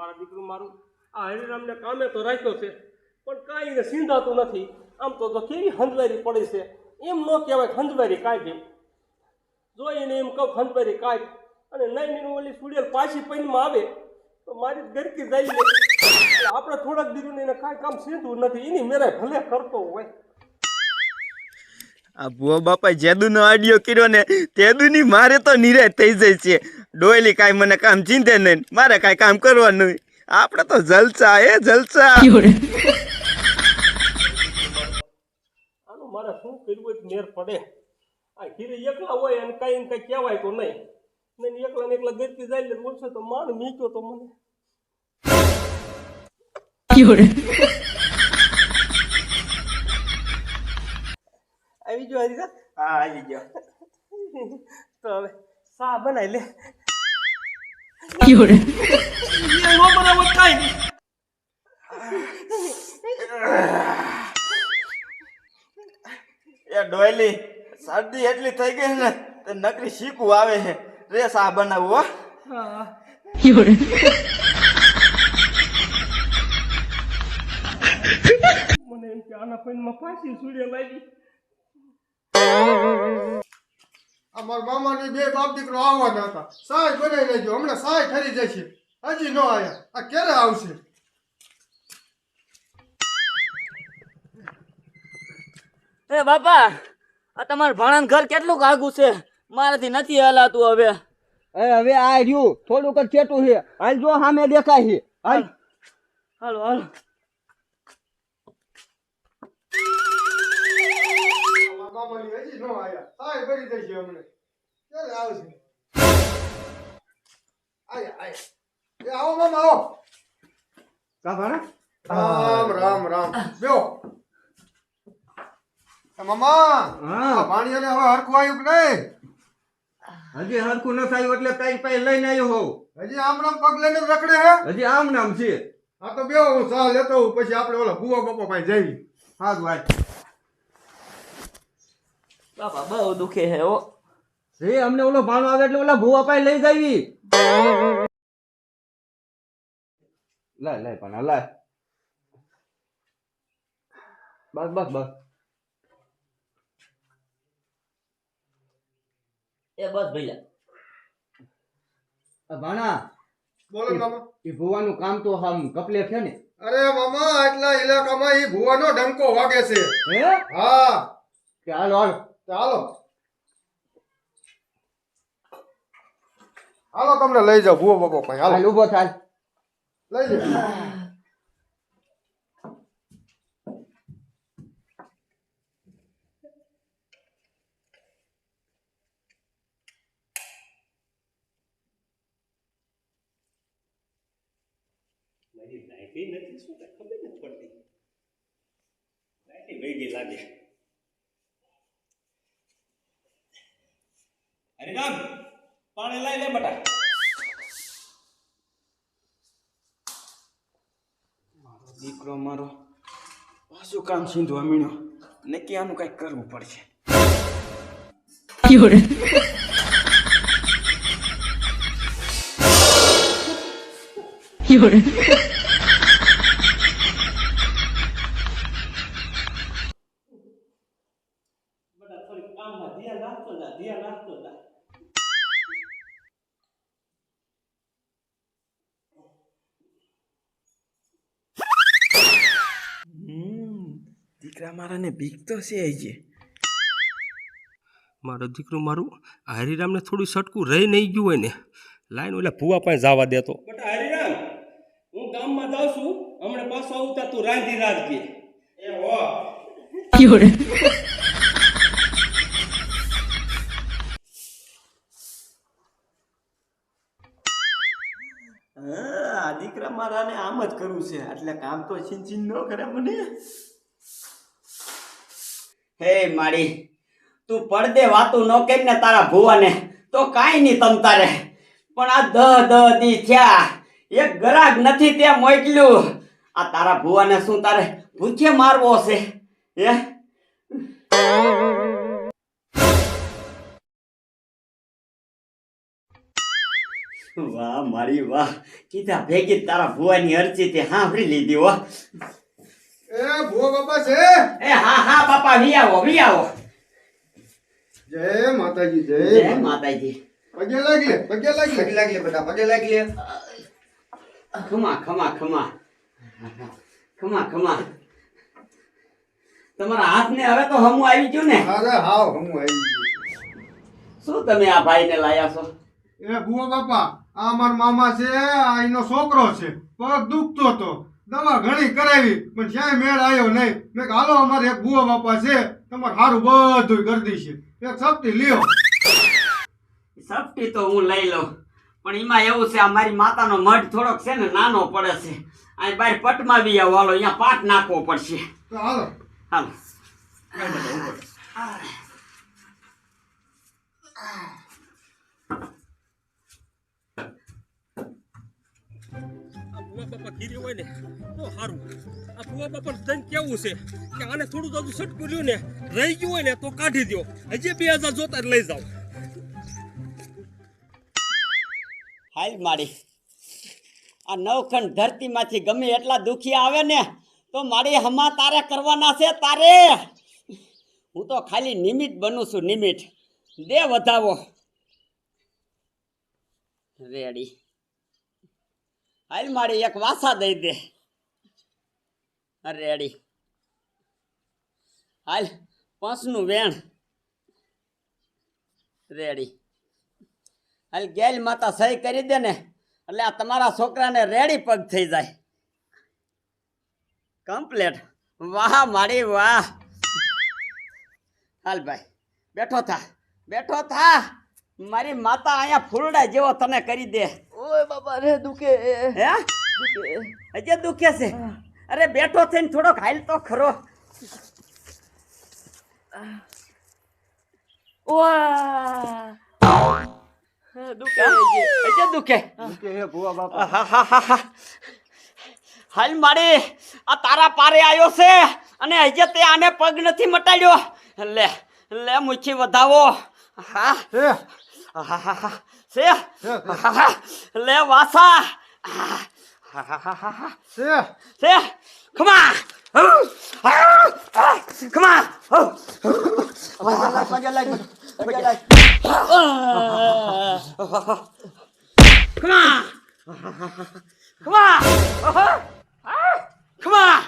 મારા દીકરું મારું, આ હરિરામને કામે તો રાખ્યો છે, પણ કાંઈ સીંધાતું નથી. આમ તો તો કેવી હંજવારી પડી છે? એમ ન કહેવાય હંજવારી કાઢી જો એને એમ કહું હંજવારી કાઢ અને નહીં એનું ઓલી સુડિયલ પાછી પૈનમાં આવે, તો મારી ગરકી જાય આપણે થોડાક દીધું એને કાંઈ કામ સીધું નથી. એની મેરાય ભલે કરતો હોય. આ ભુવા બાપા જેદુનો આડિયો કર્યો ને, તેદુની મારે તો નિરાશ થઈ જાય છે. ડોયલી કાંઈ મને કામ ચિંતે નહીં મારે કાંઈ કામ કરવાનું નહીં આપણે તો જલસા એ જલસા. આનું મારે શું કરવું હોય તો મેર પડે? આ હીરે એકલા હોય અને કાંઈ ને કાંઈ કહેવાય તો નહીં. નહીં એકલા ને એકલા ગરતી જાય એટલે બોલશે તો માણ મીચો તો મને. આવી ગયો હરી હા આવી ગયો. તો હવે સા બનાવી લે. એ ડોયલી શરદી એટલી થઈ ગઈ ને તે નકરી શીખવું આવે છે. રે સા બનાવવું હો. હા મને એમ કે આના પૈનમાં ફાંસી સૂર્ય લાગી. અમારા મામાની બે બાપ દીકરો આવવાના હતા. સાય બનાવી લેજો હમણાં સાય ઠરી જશે. હજી ન આવ્યા આ ક્યારે આવશે? એ બાપા આ તમારા ભાણાનું ઘર કેટલું આગું છે? મારાથી નથી હલાતું હવે. એ હવે આ રહ્યું. થોડુંક જ છેટું છે. હાલ જો સામે દેખાય છે. હાલ. હાલો હાલો. મામાની હજી ન આયા. સાય કરી જશે અમને ક્યારે આવશે આયા આયા. એ આવો મામા આવો. રામ રામ રામ. બેઓ મામા આ ભાણિયાને હવે હરખું આવ્યું કે નહીં? હજી હરખું ન થયું એટલે તારી પાસે લઈને આવ્યો હોઉં. હજી આમ નામ પગ લઈને રખડે હે? હજી આમ નામ છે. હા તો બેહો હું સાહ લેતો હું પછી આપણે ઓલા ભૂવા બાપા પાસે જઈ સારું હાલ. બાપા બહુ દુખે હે. ઓ રે અમને ઓલો ભાણો આવે એટલે ઓલા ભૂવા પાસે લઈ જાવી. લાય લાય પણ લાય. બસ બસ બસ. એ બસ ભૈયા ભાણા બોલો મામા. એ ભૂવાનું કામ તો હમ કપલે છે ને. અરે મામા આટલા ઇલાકામાં એ ભૂવાનો ડંકો વાગે છે. હે? હા. ચાલ હાલો હાલો. ચાલો હાલો તમને લઈ જાઓ ભુવો બાપા પાસે હાલ હાલો ઊભો થાય લઈ જાઓ મારી લાઈફી નથી શું કાંઈ ખબર નથી પડતી લાઈફી વેગી લાગે હરિરામ પાણી લઈ લે બટા. દીકરો મારો પાછું કામ સીંધવા મીણ્યો. ને કે આનું કંઈક કરવું પડશે. બટા દીકરા મારાને બીક તો છે જે. મારો દીકરો મારું આ હરિરામને થોડું સટકું રહી નહીં ગયું હોય ને. લાઈન ઓલા ભૂવા પાસે જવા દેતો બટા હરિરામ હું ગામમાં જાઉં છું હમણાં પાછો આવતા તું રાંધી રાખજે. એ હો. હા આ દીકરા મારાને આમ જ કરવું છે. એટલે કામ તો છીન છીન ન કરે મને. હે મારી, તું પડદે વાતું ન કરી ને તારા ભુવાને, તો કાંઈ નહીં તમ તારે. પણ આ દહ દહ દી થયા. એક ગરાગ નથી તે મોકલ્યું. આ તારા ભુવાને શું તારે ભૂખે મારવો છે? હે? વાહ, મારી વાહ. કીધા ભેગી તારા ભુવાની અરજી તે સાંભળી લીધી હો. એ ભો બાપા છે એ હા હા બાપા વી આવો વી આવો. જય માતાજી જય જય માતાજી. પગે લાગી લે પગે લાગી પગે લાગી લે બધા પગે લાગી ખમા ખમા ખમા. ખમા ખમા. તમારા હાથ ને હવે તો હમું આવી ગયું ને? અરે હાવ હમું આવી ગયો. શું તમે આ ભાઈને લાયા છો? એ ભુવા બાપા આ મારા મામા છે આ એનો છોકરો છે. પગ દુખતો હતો. દવા ઘણી કરાવી પણ ક્યાંય મેળ આવ્યો નહીં. મેં હાલો અમારે એક ભૂવો બાપા છે તમારે સારું બધું કરી દઈશે. એક સપ્તી લ્યો. સપટી તો હું લઈ લઉં. પણ એમાં એવું છે આ મારી માતાનો મઢ થોડોક છે ને નાનો પડે છે. અહીં બહાર પટમાં બી આવો હાલો અહીંયા પાટ નાખવો પડશે. હાલો. હાલો. હાલો. બાપા ખીરી હોય ને, તો સારું આ ફુવા બાપા જઈને કેવું છે? કે આને થોડું દાદુ સટકું રહ્યું ને, રહી ગયું હોય ને, તો કાઢી દો હજી બે હજાર જોતા લઈ જાઓ. હાલ માડી આ નવખંડ ધરતીમાંથી ગમે એટલા દુખી આવે ને, તો મારી હમા તારે કરવાના છે તારે. હું તો ખાલી નિમિત બનું છું નિમિત દે વધાવો. રેડી. હાલ મારી એક વાસા દઈ દે. રેડી હાલ, પાંચનું વેણ. રેડી હાલ ગેલ માતા સહી કરી દે ને, એટલે આ તમારા છોકરાને રેડી પગ થઈ જાય. કમ્પ્લેટ વાહ, મારી વાહ. હાલ ભાઈ, બેઠો થા બેઠો થા. મારી માતા અહીંયા ફૂલડા જેવો તને કરી દે. ઓય બાબા રે દુખે. હે? હજે દુખે છે? અરે બેઠો થઈને થોડોક હાલ તો ખરો. ઓવા દુખે. હજે દુખે? કે હે ભૂવા બાપા. આહાહાહા. હાલ મારી આ તારા પારે આવ્યો છે અને હજે તે આને પગ નથી મટાડ્યો. લે લે મુઠ્ઠી વધાવો. હા? હે. છે આહાહા. લે આહાહાહા. છે ખમા ખમા. પગે લાગી પગે લાગી ખમા. ખમા. ખમા.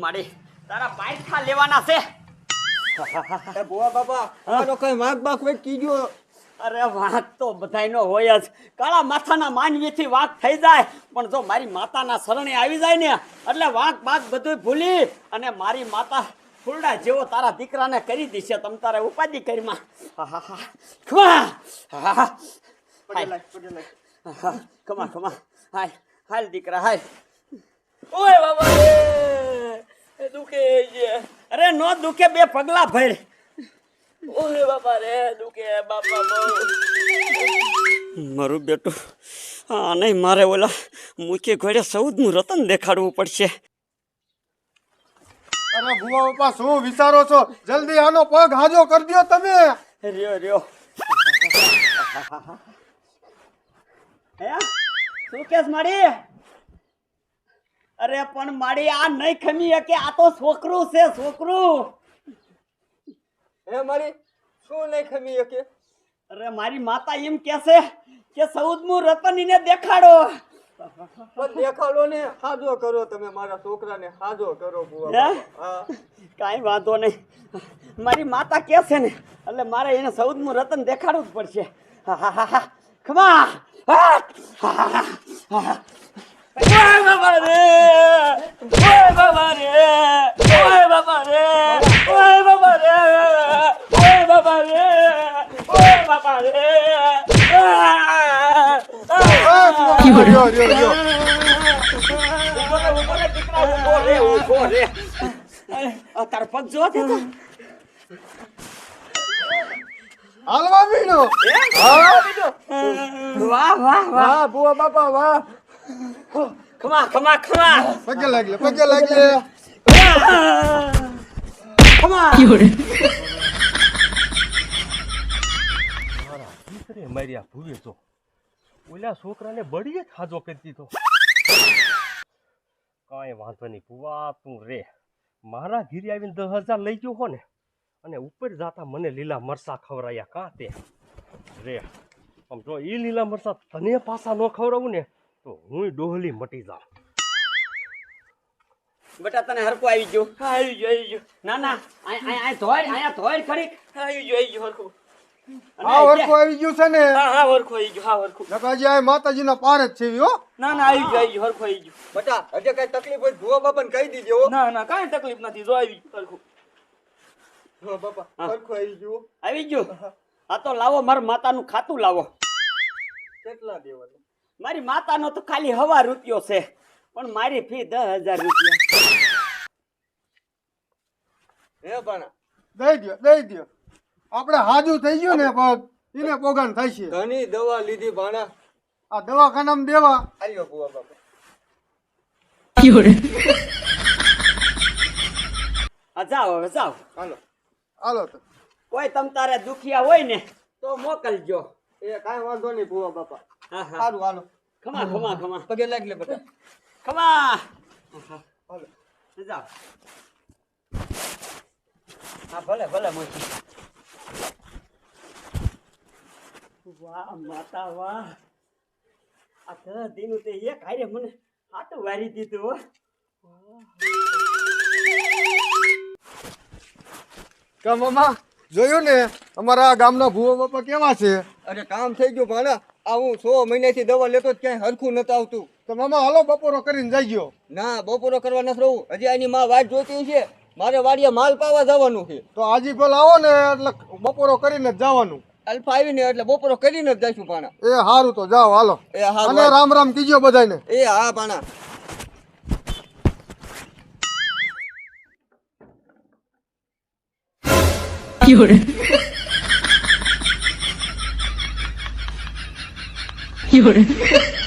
મારી તારા પાયખા લેવાના છે. એ ભુવા બાપા અમારો કઈ બાઘ વેચ કીધો અરે વાંક તો બધાયનો હોય જ. કાળા માથાના માનવીથી વાંક થઈ જાય પણ જો મારી માતાના શરણે આવી જાય ને એટલે વાંક બાક બધું ભૂલી અને મારી માતા ફૂલડા જેવો તારા દીકરાને કરી દીશે તમ તારે ઉપાધિ કરીમાં ખમા ખમા. હાય હાલ દીકરા હાય. ઓય બાબા દુખે છે. અરે નો દુખે બે પગલા ભરે. ઓરે બાપા રે દુખે બાપા બહુ. મારું બેટું હા નહીં મારે ઓલા મુખ્ય ઘોડે સૌદનું રતન દેખાડવું પડશે. અરે ભુવા બાપા શું વિચારો છો? જલ્દી આનો પગ હાજો કરી દો તમે. રહ્યો રહ્યો. હે શું કેસ માડી અરે પણ મારી આ નહીં ખમી કે આ તો છોકરું છે છોકરું. હે મારી શું નહીં ખમી કે અરે મારી માતા એમ કે છે કે સૌદમું રતન એને દેખાડો. પણ દેખાડો ને હાજો કરો તમે મારા છોકરાને હાજો કરો કાંઈ વાંધો નહીં મારી માતા કે છે ને એટલે મારે એને સૌદમું રતન દેખાડવું જ પડશે. હા હા હા હા. ખમા. હા! હા, હા, હા, હા. ઓય બાબા રે ઓય બાબા રે ઓય બાબા રે ઓય બાબા રે ઓય બાબા રે ઓય બાબા રે રહ્યો, રહ્યો, રહ્યો. ઊભો રે, તારો પગ દે તો. હાલવા વાહ વાહ વાહ. બુઆ બાપા વાહ. પગે લાગી લે પગે લાગી લે ખમા અરે મારી આ ભૂવે તો ઓલા છોકરાને બળીએ ખાજો કરી દીધો કાંઈ વાંધો નહીં ભુવા તું રે. મારા ઘીરે આવીને દસ હજાર લઈ ગયો હો ને અને ઉપર જાતા મને લીલા મરસા ખવરાયા કાં તે રે આમ જો એ લીલા મરસા તને પાછા ન ખવડાવું ને તો હું ડોહલી મટી જાઉં બેટા તને હરકો આવી ગયું. આવી ગયો આવી ગયો. ના ના આ આય આય આયા ધોઈ ખરી. આવી ગયો આવી ગયો આવી ગયું છે ને? હા હા હરખું આવી ગયું હા હરખું. નકાજી આ માતાજીના પાર જ છે હો. ના ના આવી ગયો આવી ગયો હરકો આવી ગયું. બટા હજે કઈ તકલીફ હોય ભુવા બાપાને કહી દીજો ના ના કાંઈ તકલીફ નથી જો આવી ગયું હરખું. ભુવા બાપા. આવી ગયું આવી ગયો? આ તો લાવો મારા માતાનું ખાતું લાવો. કેટલા દેવાનું? મારી માતાનો તો ખાલી હવા રૂપિયો છે પણ મારી ફી દસ હજાર રૂપિયા. હે ભાણા. દઈ દ્યો દઈ દ્યો. આપણે હાજુ થઈ ગયું ને પગ એને પોગણ થાય છે. ઘણી દવા લીધી ભાણા. આ દવાખાનામાં દેવા. આલ્યો ભુવા બાપા. આ જાઓ હવે જાઓ. હાલો. હાલો તો. કોઈ તમ તારે દુખિયા હોય ને તો મોકલજો. એ કાંઈ વાંધો નહીં ભુવા બાપા. સારું હાલો. ખમા ખમા ખમા. પગે લાગ લે બધા. ખમા. હાલો. જાઓ હા ભલે ભલે મોચી વાહ માતા વાહ. આ દસ દીનું તે એક હારે મને હાટું વારી દીધું હો. કા મામા જોયું ને અમારા ગામના ભૂવો બાપા કેવા છે? અરે કામ થઈ ગયું ભાણા. આ હું સો મહિનાથી દવા લેતો જ ક્યાંય હરખું નતું આવતું. તો મામા હાલો બપોરો કરીને જઈ ગયો ના બપોરો કરવા નથી રહું. હજી આની માં વાટ જોતી છે. મારે વાડીએ માલ પાવા જવાનું છે. તો આજી ભલે આવો ને એટલે બપોરો કરીને જ જવાનું. અલ્ફા આવીને એટલે બપોરો કરીને જ જઈશું પાણા. એ સારું તો જાઓ હાલો. એ હા અને રામ રામ કીજો બધાને એ હા ભાણા 有有人。